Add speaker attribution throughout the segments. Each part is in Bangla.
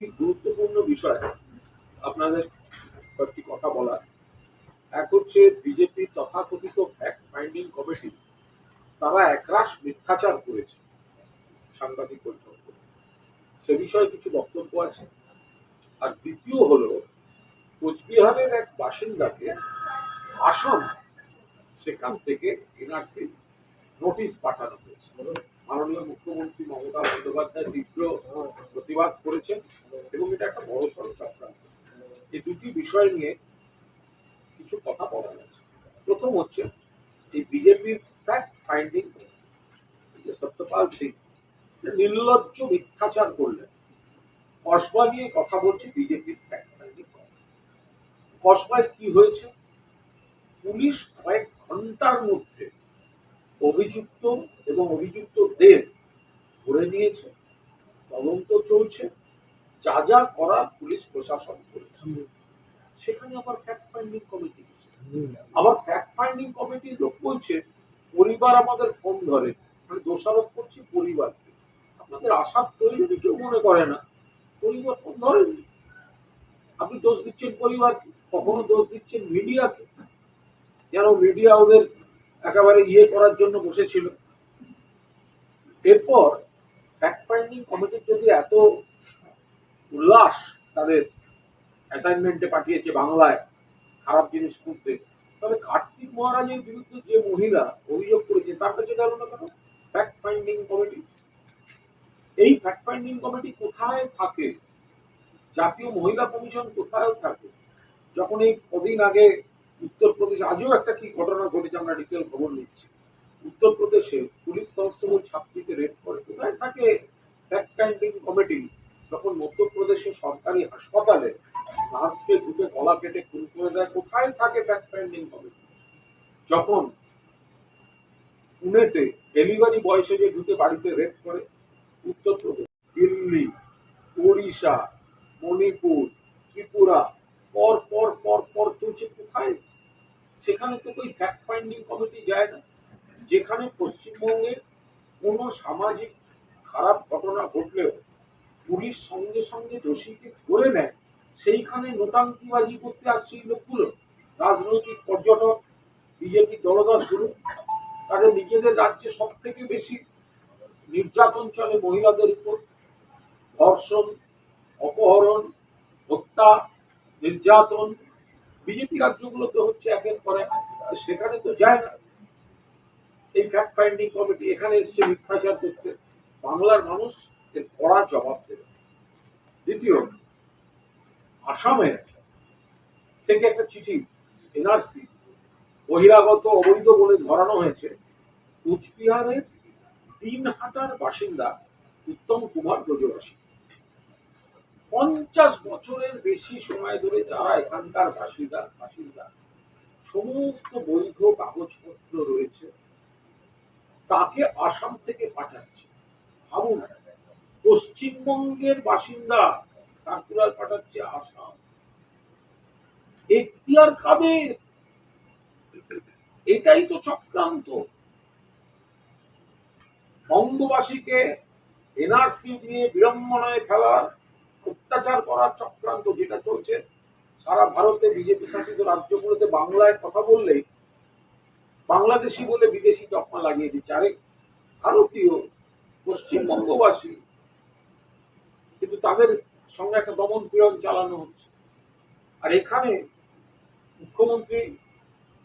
Speaker 1: গুরুত্বপূর্ণ বিষয় আপনাদের কয়েকটি কথা বলার। এক হচ্ছে বিজেপির তথাকথিত ফ্যাক্ট ফাইন্ডিং কমিটি তারা একরাশ মিথ্যাচার করেছে সাংবাদিক বৈঠক সে বিষয়ে কিছু বক্তব্য আছে। আর দ্বিতীয় হলো, কোচবিহারের এক বাসিন্দাকে আসাম সেখান থেকে এনআরসি নোটিশ পাঠানো হয়েছে। মাননীয় মুখ্যমন্ত্রী মমতা বন্দ্যোপাধ্যায় তীব্র প্রতিবাদ করেছেন এবং এটা একটা বড় সড় এই দুটি বিষয় নিয়ে কিছু কথা বলা গেছে প্রথম হচ্ছে, এই বিজেপির ফ্যাক্ট ফাইন্ডিং যে সত্যপাল সিং নির্লজ্জ মিথ্যাচার করলেন। কসবা নিয়ে কথা বলছে বিজেপির ফ্যাক্ট ফাইন্ডিং কসবায় কি হয়েছে? পুলিশ কয়েক ঘণ্টার মধ্যে অভিযুক্ত এবং অভিযুক্তদের ধরে নিয়েছে তদন্ত চলছে যা যা করার পুলিশ প্রশাসন করেছে। সেখানে আবার ফ্যাক্ট ফাইন্ডিং কমিটি আবার ফ্যাক্ট ফাইন্ডিং কমিটির লোক বলছে পরিবার আমাদের ফোন ধরে। মানে দোষারোপ করছি পরিবারকে। আপনাদের আশার প্রয়োজনে কেউ মনে করে না পরিবার ফোন ধরেনি। আপনি দোষ দিচ্ছেন পরিবারকে কখনো দোষ দিচ্ছেন মিডিয়াকে যেন মিডিয়া ওদের একেবারে ইয়ে করার জন্য বসেছিল। এরপর ফ্যাক্ট ফাইন্ডিং কমিটির যদি এত উল্লাস তাদের অ্যাসাইনমেন্টে পাঠিয়েছে বাংলায় খারাপ জিনিস খুঁজতে, তাহলে কার্তিক মহারাজের বিরুদ্ধে যে মহিলা অভিযোগ করেছে তার কাছে গেল না কেন? ফ্যাক্ট ফাইন্ডিং কমিটি এই ফ্যাক্ট ফাইন্ডিং কমিটি কোথায় থাকে? জাতীয় মহিলা কমিশন কোথায় থাকে? যখন এই কদিন আগে উত্তরপ্রদেশ, আজও একটা কি ঘটনা ঘটেছে আমরা ডিটেল খবর নিচ্ছি। উত্তরপ্রদেশে পুলিশ কনস্টেবল ছাত্রীকে রেপ করে। কোথায় থাকে ফ্যাক্ট ফাইন্ডিং কমিটি যখন মধ্যপ্রদেশের সরকারি হাসপাতালে নার্সকে ঢুকে গলা কেটে খুন করে দেয়, কোথায় থাকে ফ্যাক্ট ফাইন্ডিং কমিটি যখন পুনেতে ডেলিভারি বয়সে যে ঢুকে বাড়িতে রেপ করে, উত্তরপ্রদেশ, দিল্লি, ওড়িশা, মণিপুর, ত্রিপুরা, পর পর পর পর চলছে। কোথায় সেখানে তো ওই ফ্যাক্ট ফাইন্ডিং কমিটি যায় না। যেখানে পশ্চিমবঙ্গে কোনো সামাজিক খারাপ ঘটনা ঘটলেও পুলিশ সঙ্গে সঙ্গে দোষীকে ধরে নেয়, সেইখানে নোটাঙ্কিবাজি করতে আসছে এই লোকগুলো। রাজনৈতিক পর্যটক, বিজেপি দলদাসগুলো তাদের নিজেদের রাজ্যে সব থেকে বেশি নির্যাতন চলে মহিলাদের উপর। ধর্ষণ, অপহরণ, হত্যা, নির্যাতন বিজেপি রাজ্যগুলোতে হচ্ছে একের পর এক সেখানে তো যায় না। এই ফ্যাক্ট ফাইন্ডিং কমিটি এখানে এসছে মিথ্যাচার করতে। বাংলার মানুষ এর কড়া জবাব দেবে। দ্বিতীয়, আসামের থেকে একটা চিঠি, এনআরসি, বহিরাগত অবৈধ বলে ধরানো হয়েছে। কুচবিহারের দিনহাটার বাসিন্দা উত্তম কুমার ব্রজবাসী। পঞ্চাশ বছরের বেশি সময় ধরে যারা এখানকার বাসিন্দা বাসিন্দা, সমস্ত বৈধ কাগজপত্র রয়েছে, তাকে আসাম থেকে পাঠাচ্ছে। ভাবুন, পশ্চিমবঙ্গের বাসিন্দা সার্কুলার পাঠাচ্ছে আসাম। এখতিয়ার কাদের? এটাই তো চক্রান্ত। বঙ্গবাসীকে এনআরসি দিয়ে বিড়ম্বনায় ফেলার অত্যাচার করার চক্রান্ত যেটা চলছে, সারা ভারতে বিজেপি শাসিত রাজ্যগুলোতে বাংলায় কথা বললেই বাংলাদেশি বলে বিদেশি তকমা লাগিয়ে দিচ্ছে। আরে, ভারতীয়, পশ্চিমবঙ্গবাসী, কিন্তু তাদের সঙ্গে একটা দমন পীড়ন চালানো হচ্ছে। আর এখানে মুখ্যমন্ত্রী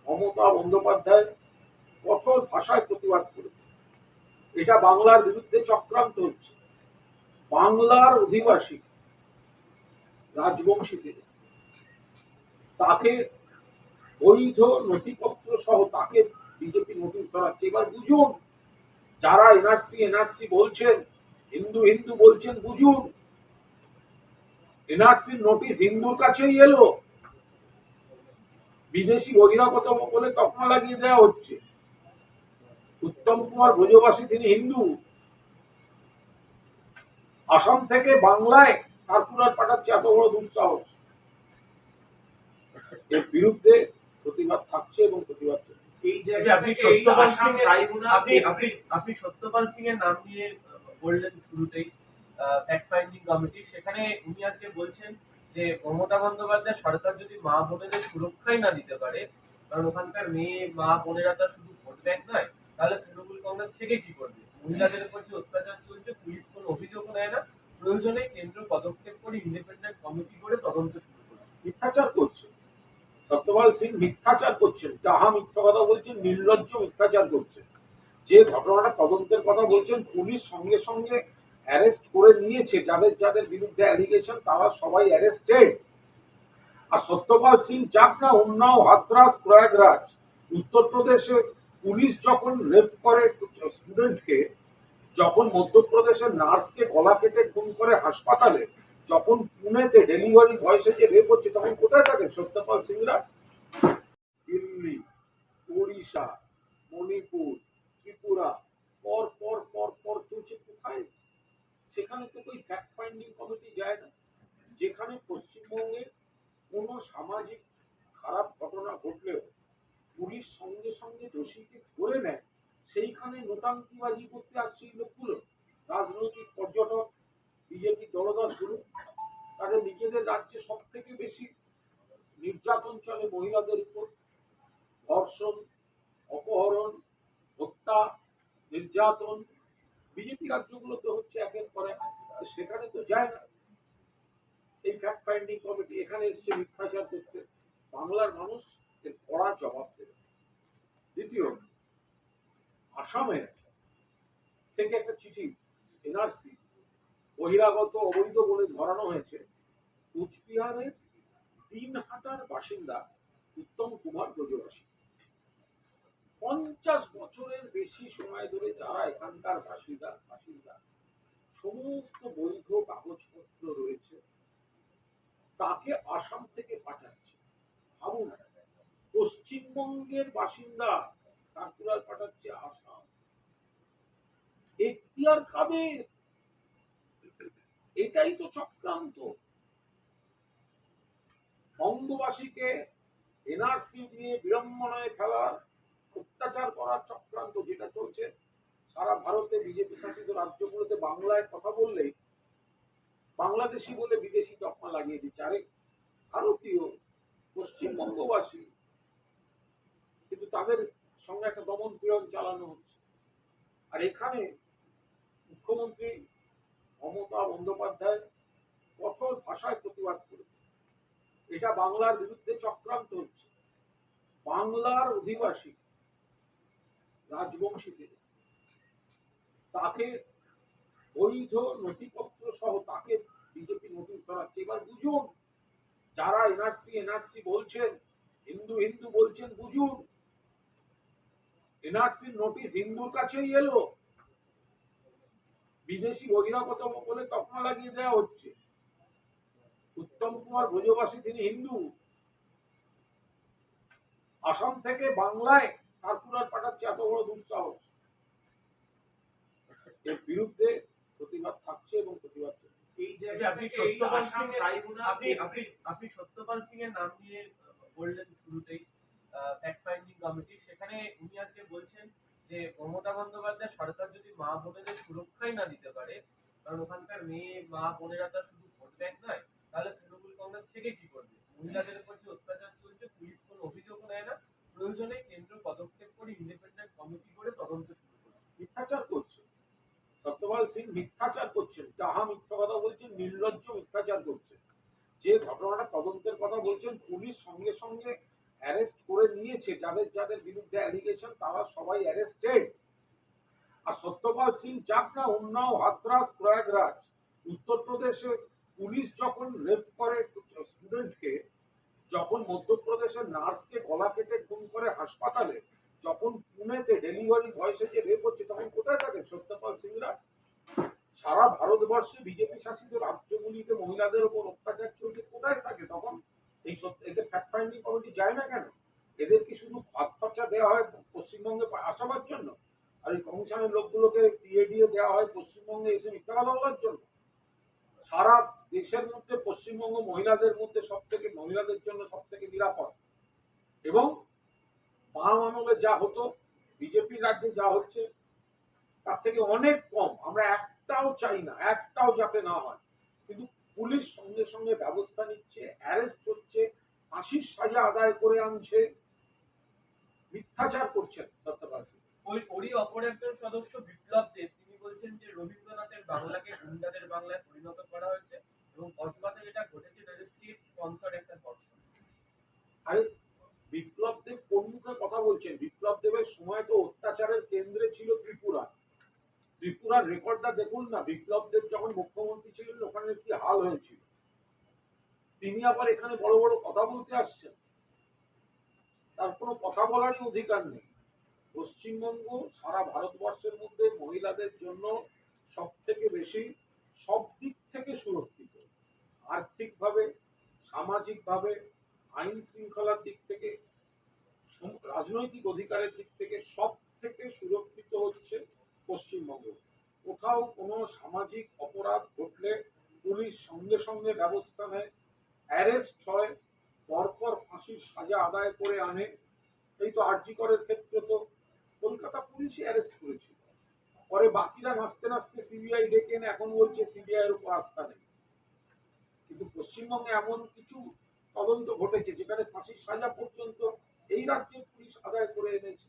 Speaker 1: মমতা বন্দ্যোপাধ্যায় কঠোর ভাষায় প্রতিবাদ করেছে এটা বাংলার বিরুদ্ধে চক্রান্ত হচ্ছে। বাংলার অধিবাসী রাজবংশীদের তাকে বৈধ নথিপত্র সহ তাকে বিজেপি নোটিশ ধরাচ্ছে। এবার বুঝুন, যারা এনআরসি এনআরসি বলছেন, হিন্দু হিন্দু বলছেন, বুঝুন। এনআরসির নোটিশ হিন্দুর কাছেই এলো। বিদেশি বহিরাগত বলে তকমা লাগিয়ে দেওয়া হচ্ছে। উত্তম কুমার ব্রজবাসী তিনি হিন্দু। আসাম থেকে বাংলায় সার্কুলার পাঠাচ্ছে এত বড় দুঃসাহস। এর বিরুদ্ধে প্রতিবাদ থাকছে এবং প্রতিবাদ
Speaker 2: এই
Speaker 3: আপনি সত্যপাল সিং এর নাম নিয়ে বললেন শুরুতেই
Speaker 2: ফ্যাক্ট ফাইন্ডিং কমিটি সেখানে উনি আজকে বলছেন যে মমতা বন্দ্যোপাধ্যায় সরকার যদি মা বোনেদের সুরক্ষাই না দিতে পারে কারণ ওখানকার মেয়ে মা বোনেরা তো শুধু ভোট ব্যাংক নয় তাহলে তৃণমূল কংগ্রেস থেকে কি করবে? মহিলাদের উপর যে অত্যাচার চলছে, পুলিশ কোনো অভিযোগ নেয় না। প্রয়োজনে কেন্দ্র পদক্ষেপ করে ইন্ডিপেন্ডেন্ট কমিটি করে তদন্ত শুরু করবে
Speaker 1: মিথ্যাচার করছে। সত্যপাল সিং মিথ্যাচার করছেন। যাহা মিথ্যা কথা বলছেন, নির্লজ্জ মিথ্যাচার করছেন যে ঘটনাটা তদন্তের কথা বলছেন, পুলিশ সঙ্গে সঙ্গে অ্যারেস্ট করে নিয়েছে। যাদের যাদের বিরুদ্ধে অ্যালিগেশন তারা সবাই অ্যারেস্টেড আর সত্যপাল সিং যাক না, উন্নাও, হাতরাস, প্রয়াগরাজ, উত্তরপ্রদেশে পুলিশ যখন রেপ করে স্টুডেন্টকে যখন মধ্যপ্রদেশের নার্সকে গলা কেটে খুন করে হাসপাতালে, যখন পুনেতে ডেলিভারি ভয়েসে যে রেপ হচ্ছে, তখন কোথায় থাকে সত্যপাল সিংরা? দিল্লি, ওড়িশা, মণিপুর, ত্রিপুরা। পর পর পর পর চলছে কোথায়? সেখানে তো ওই ফ্যাক্ট ফাইন্ডিং কমিটি যায় না। যেখানে পশ্চিমবঙ্গে কোনো সামাজিক খারাপ ঘটনা ঘটলেও পুলিশ সঙ্গে সঙ্গে দোষীকে ধরে নেয়। সেইখানে নোটাঙ্কিবাজি করতে আসছে এই লোকগুলো। রাজনৈতিক পর্যটক, বিজেপি দলদাসগুলো তাদের নিজেদের রাজ্যে সব থেকে বেশি নির্যাতন চলে মহিলাদের উপর। ধর্ষণ, অপহরণ, হত্যা, নির্যাতন। বিজেপি রাজ্যগুলোতে হচ্ছে একের পর এক। সেখানে তো যায় না। এই ফ্যাক্ট ফাইন্ডিং কমিটি এখানে এসছে মিথ্যাচার করতে। বাংলার মানুষ এর কড়া জবাব দ্বিতীয় আসামে থেকে একটা চিঠি, এনআরসি, বহিরাগত অবৈধ বলে ধরানো হয়েছে। কুচবিহারের দিনহাটার বাসিন্দা উত্তম কুমার ব্রজবাসী। পঞ্চাশ বছরের বেশি সময় ধরে যারা এখানকার বাসিন্দা বাসিন্দা, সমস্ত বৈধ কাগজপত্র রয়েছে, তাকে আসাম থেকে পাঠাচ্ছে। ভাবুন পশ্চিমবঙ্গের বাসিন্দা সার্কুলার পাঠাচ্ছে আসাম। এখতিয়ার কাদের এটাই তো চক্রান্ত। বঙ্গবাসীকে এনআরসি দিয়ে বিড়ম্বনায় ফেলার, অত্যাচার করার চক্রান্ত যেটা চলছে, সারা ভারতে বিজেপি শাসিত রাজ্যগুলোতে বাংলায় কথা বললেই বাংলাদেশি বলে বিদেশি তকমা লাগিয়ে দিচ্ছে। আরে ভারতীয় পশ্চিমবঙ্গবাসী তাদের সঙ্গে একটা দমন পীড়ন চালানো হচ্ছে। আর এখানে মুখ্যমন্ত্রী মমতা বন্দ্যোপাধ্যায় কঠোর ভাষায় প্রতিবাদ করেছে এটা বাংলার বিরুদ্ধে চক্রান্ত হচ্ছে। বাংলার অধিবাসী রাজবংশীদের তাকে বৈধ নথিপত্র সহ তাকে বিজেপি নোটিশ ধরাচ্ছে। এবার বুঝুন, যারা এনআরসি এনআরসি বলছেন, হিন্দু হিন্দু বলছেন, বুঝুন এনআরসি নোটিশ হিন্দুর কাছেই এলো। বিদেশি বহিরাগত বলে তকমা লাগিয়ে দেওয়া হচ্ছে। উত্তম কুমার ব্রজবাসী তিনি হিন্দু। আসাম থেকে বাংলায় সার্কুলার পাঠাচ্ছে এত বড় দুঃসাহস। এর বিরুদ্ধে প্রতিবাদ থাকছে এবং প্রতিবাদ
Speaker 2: এই যে
Speaker 3: যে
Speaker 2: আপনি
Speaker 3: আপনি এই
Speaker 2: সত্যপাল
Speaker 3: আসাম
Speaker 2: সিং এর
Speaker 3: ট্রাইব্যুনাল
Speaker 2: আপনি আপনি আপনি সত্যপাল সিং এর নাম নিয়ে বললেন শুরুতেই ফ্যাক্ট ফাইন্ডিং কমিটি সেখানে উনি আজকে বলছেন যে মমতা বন্দ্যোপাধ্যায় সরকার যদি মা বোনেদের সুরক্ষাই না দিতে পারে কারণ ওখানকার মেয়ে মা বোনেরা তো শুধু ভোট ব্যাংক নয় তাহলে তৃণমূল কংগ্রেস থেকে কি করবে মহিলাদের উপর যে অত্যাচার চলছে পুলিশ কোনো অভিযোগ নেয় না প্রয়োজনে কেন্দ্র পদক্ষেপ করে ইন্ডিপেন্ডেন্ট কমিটি করে তদন্ত শুরু করবে
Speaker 1: মিথ্যাচার করছে সত্যপাল সিং মিথ্যাচার করছেন যাহা মিথ্যা কথা বলছেন নির্লজ্জ মিথ্যাচার করছেন যে ঘটনাটা তদন্তের কথা বলছেন, পুলিশ সঙ্গে সঙ্গে অ্যারেস্ট করে নিয়েছে। যাদের যাদের বিরুদ্ধে অ্যালিগেশন তারা সবাই অ্যারেস্টেড আর সত্যপাল সিং যাক না উন্নাও, হাতরাস, প্রয়াগরাজ, উত্তরপ্রদেশে পুলিশ যখন রেপ করে স্টুডেন্টকে যখন মধ্যপ্রদেশের নার্সকে গলা কেটে খুন করে হাসপাতালে, যখন পুনেতে ডেলিভারি ভয়েসে যে রেপ হচ্ছে, তখন কোথায় থাকে সত্যপাল সিংরা? সারা ভারতবর্ষে বিজেপি শাসিত রাজ্যগুলিতে মহিলাদের উপর অত্যাচার চলছে, কোথায় থাকে তখন? এই সত্য এদের ফ্যাক্ট ফাইন্ডিং কমিটি যায় না কেন? এদের কি শুধু ভাত খরচা দেওয়া হয় পশ্চিমবঙ্গে আসাবার জন্য? আর এই কমিশনের লোকগুলোকে দিয়ে দেওয়া হয় পশ্চিমবঙ্গে এসে মিথ্যা কথা বলার জন্য? সারা দেশের মধ্যে পশ্চিমবঙ্গ মহিলাদের মধ্যে সব থেকে মহিলাদের জন্য সব থেকে নিরাপদ। এবং বাম যা হতো বিজেপি রাজ্যে যা হচ্ছে, তার থেকে অনেক কম। আমরা এক একটাও চাই না একটাও যাতে না হয়। কিন্তু পুলিশ সঙ্গে সঙ্গে ব্যবস্থা নিচ্ছে অ্যারেস্ট হচ্ছে ফাঁসির সাজা আদায় করে আনছে মিথ্যাচার করছেন সত্যপাল সিং।
Speaker 2: ওই ওরই অপর একজন সদস্য বিপ্লব দেব তিনি বলছেন যে রবীন্দ্রনাথের বাংলাকে গুন্ডাদের বাংলায় পরিণত করা হয়েছে এবং কসবাতে যেটা ঘটেছে এটা স্টেট স্পন্সর একটা ধর্ষণ।
Speaker 1: আরে বিপ্লব দেব কোন মুখে কথা বলছেন? বিপ্লব দেবের সময় তো অত্যাচারের কেন্দ্রে ছিল ত্রিপুরা। ত্রিপুরার রেকর্ডটা দেখুন না বিপ্লব দেব যখন মুখ্যমন্ত্রী ছিলেন, ওখানে কি হাল হয়েছিল? তিনি আবার এখানে বড় বড় কথা বলতে আসছেন। তার কোনো কথা বলারই অধিকার নেই। পশ্চিমবঙ্গ সারা ভারতবর্ষের মধ্যে মহিলাদের জন্য সব থেকে বেশি, সব দিক থেকে সুরক্ষিত। আর্থিকভাবে, সামাজিকভাবে, আইন শৃঙ্খলার দিক থেকে রাজনৈতিক অধিকারের দিক থেকে সব থেকে সুরক্ষিত হচ্ছে পশ্চিমবঙ্গ। কোথাও কোনো সামাজিক অপরাধ ঘটলে পুলিশ সঙ্গে সঙ্গে ব্যবস্থা নেয়। অ্যারেস্ট হয়, পরপর ফাঁসির সাজা আদায় করে আনে। এই তো আরজিকরের ক্ষেত্রে তো। কলকাতা পুলিশই অ্যারেস্ট করেছিল। পরে বাকিরা নাচতে নাচতে সিবিআই ডেকে এনে এখন বলছে সিবিআই এর উপর আস্থা নেই। কিন্তু পশ্চিমবঙ্গে এমন কিছু তদন্ত ঘটেছে যেখানে ফাঁসির সাজা পর্যন্ত এই রাজ্যের পুলিশ আদায় করে এনেছে।